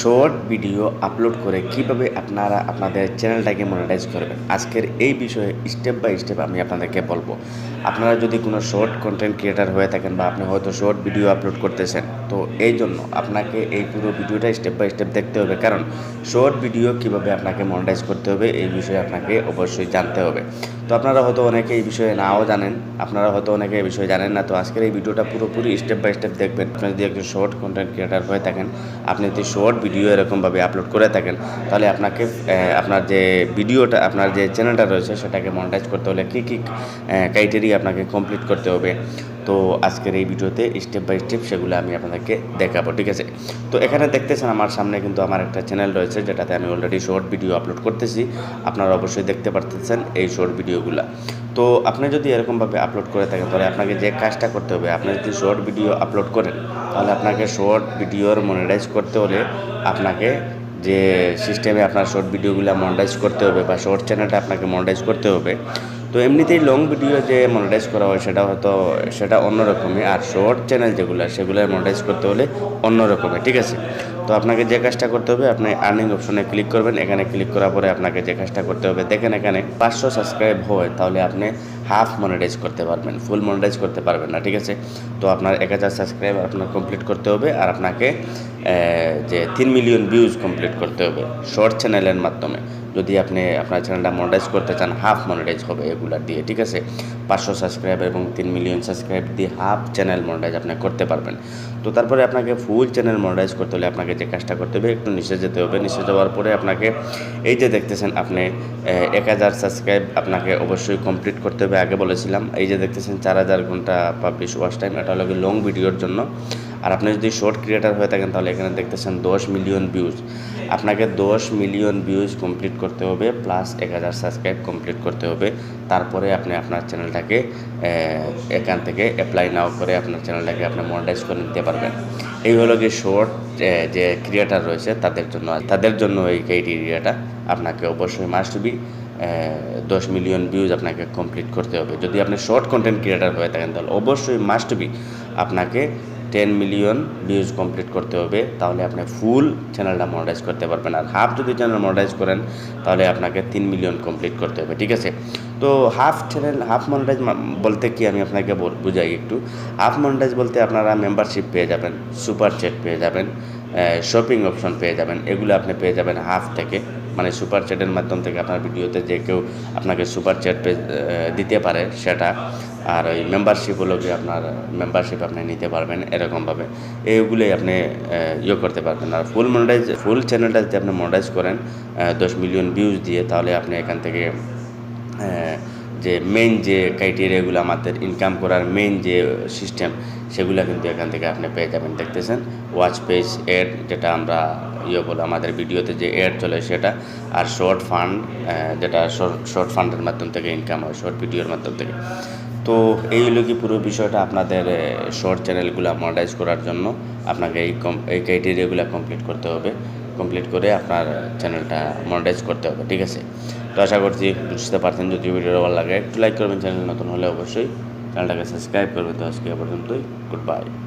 Short video upload করে কীভাবে আপনারা আপনাদের চ্যানেলটাকে মনিটাইজ করবেন? আজকের এই বিষয়ে স্টেপ বাই স্টেপ আমি আপনাদেরকে বলব। আপনারা যদি কোনো শর্ট কন্টেন্ট ক্রিয়েটার হয়ে থাকেন বা আপনি হয়তো শর্ট ভিডিও আপলোড করতেছেন, তো এই জন্য আপনাকে এই পুরো ভিডিওটা স্টেপ বাই স্টেপ দেখতে হবে। কারণ শর্ট ভিডিও কীভাবে আপনাকে মনিটাইজ করতে হবে এই বিষয়ে আপনাকে অবশ্যই জানতে হবে। তো আপনারা হয়তো অনেকে এই বিষয়ে নাও জানেন, আপনারা হয়তো অনেকে এই বিষয়ে জানেন না, তো আজকের এই ভিডিওটা পুরোপুরি স্টেপ বাই স্টেপ দেখবেন। আপনি যদি একজন শর্ট কন্টেন্ট ক্রিয়েটার হয়ে থাকেন, আপনি যদি শর্ট ভিডিও এরকমভাবে আপলোড করে থাকেন, তাহলে আপনাকে আপনার যে ভিডিওটা আপনার যে চ্যানেলটা রয়েছে, সেটাকে মনিটাইজ করতে হলে কী কী ক্রাইটেরিয়া আপনাকে কমপ্লিট করতে হবে। তো আজকের এই ভিডিওতে স্টেপ বাই স্টেপ সেগুলো আমি আপনাদেরকে দেখাবো, ঠিক আছে? তো এখানে দেখতেছেন আমার সামনে কিন্তু আমার একটা চ্যানেল রয়েছে, যেটাতে আমি অলরেডি শর্ট ভিডিও আপলোড করতেছি। আপনারা অবশ্যই দেখতে পারতেছেন এই শর্ট ভিডিওগুলো তো আপনি যদি এরকমভাবে আপলোড করে থাকেন, তাহলে আপনাকে যে কাজটা করতে হবে, আপনি যদি শর্ট ভিডিও আপলোড করেন, তাহলে আপনাকে শর্ট ভিডিওর মনিটাইজ করতে হলে আপনাকে যে সিস্টেমে আপনার শর্ট ভিডিওগুলো মনিটাইজ করতে হবে বা শর্ট চ্যানেলটা আপনাকে মনিটাইজ করতে হবে তো এমনিতেই লং ভিডিও যে মনিটাইজ করা হয়, সেটা হয়তো সেটা অন্যরকমই। আর শর্ট চ্যানেল যেগুলো, সেগুলো মনিটাইজ করতে হলে অন্যরকমের ঠিক আছে? তো আপনাকে যে কাজটা করতে হবে, আপনি আর্নিং অপশনে ক্লিক করবেন। এখানে ক্লিক করার পরে আপনাকে যে কাজটা করতে হবে, দেখেন এখানে পাঁচশো সাবস্ক্রাইব হয়, তাহলে আপনি হাফ মনিটাইজ করতে পারবেন ফুল মনিটাইজ করতে পারবেন না, ঠিক আছে? তো আপনার এক হাজার সাবস্ক্রাইব আপনার কমপ্লিট করতে হবে, আর আপনাকে যে তিন মিলিয়ন ভিউজ কমপ্লিট করতে হবে শর্ট চ্যানেলের মাধ্যমে। যদি আপনি আপনার চ্যানেলটা মনিটাইজ করতে চান হাফ মনিটাইজ হবে এগুলার দিয়ে, ঠিক আছে? পাঁচশো সাবস্ক্রাইব এবং তিন মিলিয়ন সাবস্ক্রাইব দিয়ে হাফ চ্যানেল মনিটাইজ আপনি করতে পারবেন। তো তারপরে আপনাকে ফুল চ্যানেল মনিটাইজ করতে হলে আপনাকে যে কাজটা করতে হবে, একটু নিচে যেতে হবে। নিচে যাওয়ার পরে আপনাকে এই যে দেখতেছেন আপনি এক হাজার সাবস্ক্রাইব আপনাকে অবশ্যই কমপ্লিট করতে হবে। আগে বলেছিলাম, এই যে দেখতেছেন চার হাজার ঘণ্টা পাবলিশ ওয়াশ টাইম এটা হলো লং ভিডিওর জন্য। আর আপনি যদি শর্ট ক্রিয়েটার হয়ে থাকেন, তাহলে এখানে দেখতেছেন দশ মিলিয়ন ভিউজ আপনাকে দশ মিলিয়ন ভিউজ কমপ্লিট করতে হবে প্লাস এক হাজার সাবস্ক্রাইব কমপ্লিট করতে হবে। তারপরে আপনি আপনার চ্যানেলটাকে এখান থেকে অ্যাপ্লাই নাও করে আপনার চ্যানেলটাকে আপনি মনিটাইজ করে নিতে পারবেন। এই হলো যে শর্ট যে ক্রিয়েটার রয়েছে তাদের জন্য তাদের জন্য এই ক্রাইটেরিয়াটা আপনাকে অবশ্যই মাস্ট বি দশ মিলিয়ন ভিউজ আপনাকে কমপ্লিট করতে হবে। যদি আপনি শর্ট কন্টেন্ট ক্রিয়েটার হয়ে থাকেন, তাহলে অবশ্যই মাস্ট বি আপনাকে টেন মিলিয়ন ভিউজ কমপ্লিট করতে হবে, তাহলে আপনি ফুল চ্যানেলটা মনিটাইজ করতে পারবেন। আর হাফ যদি চ্যানেল মনিটাইজ করেন, তাহলে আপনাকে তিন মিলিয়ন কমপ্লিট করতে হবে, ঠিক আছে? তো হাফ চ্যানেল হাফ মনিটাইজ বলতে কি আমি আপনাকে বুঝাই একটু। হাফ মনিটাইজ বলতে আপনারা মেম্বারশিপ পেয়ে যাবেন সুপার চ্যাট পেয়ে যাবেন শপিং অপশন পেয়ে যাবেন, এগুলো আপনি পেয়ে যাবেন হাফ থেকে। মানে সুপার চ্যাটের মাধ্যম থেকে আপনার ভিডিওতে যে কেউ আপনাকে সুপার চ্যাট দিতে পারে সেটা। আর ওই মেম্বারশিপ হলো কি আপনার মেম্বারশিপ আপনি নিতে পারবেন এরকমভাবে। এইগুলোই আপনি ইয়ে করতে পারবেন। আর ফুল মনিটাইজ ফুল চ্যানেলটা যদি আপনি মনিটাইজ করেন দশ মিলিয়ন ভিউজ দিয়ে, তাহলে আপনি এখান থেকে যে মেইন যে ক্রাইটেরিয়াগুলো আমাদের ইনকাম করার মেইন যে সিস্টেম সেগুলো কিন্তু এখান থেকে আপনি পেয়ে যাবেন। দেখতেছেন? ওয়াচ পেজ এড যেটা আমরা ইয়ে বলে আমাদের ভিডিওতে যে এড চলে সেটা আর শর্ট ফান্ড যেটা শর্ট শর্ট ফান্ডের মাধ্যম থেকে ইনকাম হয় শর্ট ভিডিওর মাধ্যম থেকে। তো এই হলো কি পুরো বিষয়টা আপনাদের শর্ট চ্যানেলগুলো মনিটাইজ করার জন্য আপনাকে এই কম এই ক্রাইটেরিয়াগুলো কমপ্লিট করতে হবে। কমপ্লিট করে আপনার চ্যানেলটা মনিটাইজ করতে হবে, ঠিক আছে? তো আশা করছি বুঝতে পারছেন, যদি ভিডিওটা ভালো লাগে, একটু লাইক করবেন চ্যানেল নতুন হলে অবশ্যই চ্যানেলটাকে সাবস্ক্রাইব করবেন। তো আজকে পর্যন্তই গুড বাই